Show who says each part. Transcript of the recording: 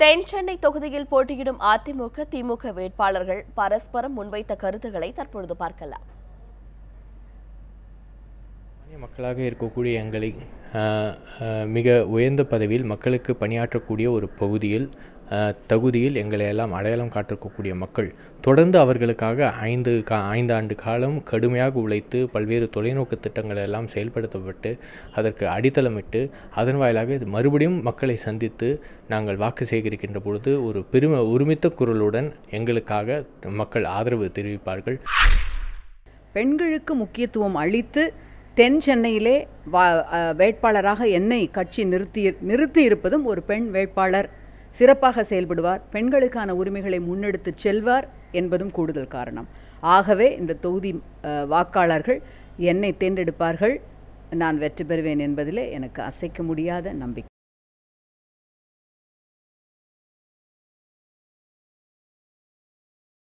Speaker 1: தென் சென்னை தொகுதியில் போட்டியிடும் அதிமுக திமுக வேட்பாளர்கள் பரஸ்பரம் முன்வைத்த கருத்துக்களை தற்பொழுது பார்க்கலாம்.
Speaker 2: மக்களாக இருக்கக்கூடிய எங்களை மிக உயர்ந்த பதவியில் மக்களுக்கு பணியாற்றக்கூடிய ஒரு பகுதியில் தகுதியில் எங்களை எல்லாம் அடையாளம் காட்டிருக்கக்கூடிய மக்கள் தொடர்ந்து அவர்களுக்காக ஐந்து கா ஐந்து ஆண்டு காலம் கடுமையாக உழைத்து பல்வேறு தொலைநோக்கு திட்டங்கள் எல்லாம் செயல்படுத்தப்பட்டு அதற்கு அடித்தளமிட்டு அதன் வாயிலாக இது மறுபடியும் மக்களை சந்தித்து நாங்கள் வாக்கு சேகரிக்கின்ற பொழுது ஒரு பெருமை ஒருமித்த குரலுடன் எங்களுக்காக மக்கள் ஆதரவு தெரிவிப்பார்கள்.
Speaker 3: பெண்களுக்கு முக்கியத்துவம் அளித்து தென் சென்னையிலே வா வேட்பாளராக என்னை கட்சி நிறுத்தி நிறுத்தி இருப்பதும் ஒரு பெண் வேட்பாளர் சிறப்பாக செயல்படுவார். பெண்களுக்கான உரிமைகளை முன்னெடுத்துச் செல்வார் என்பதும் கூடுதல் காரணம். ஆகவே இந்த தொகுதி வாக்காளர்கள் என்னை தேர்ந்தெடுப்பார்கள். நான் வெற்றி பெறுவேன் என்பதிலே எனக்கு அசைக்க முடியாத நம்பிக்கை.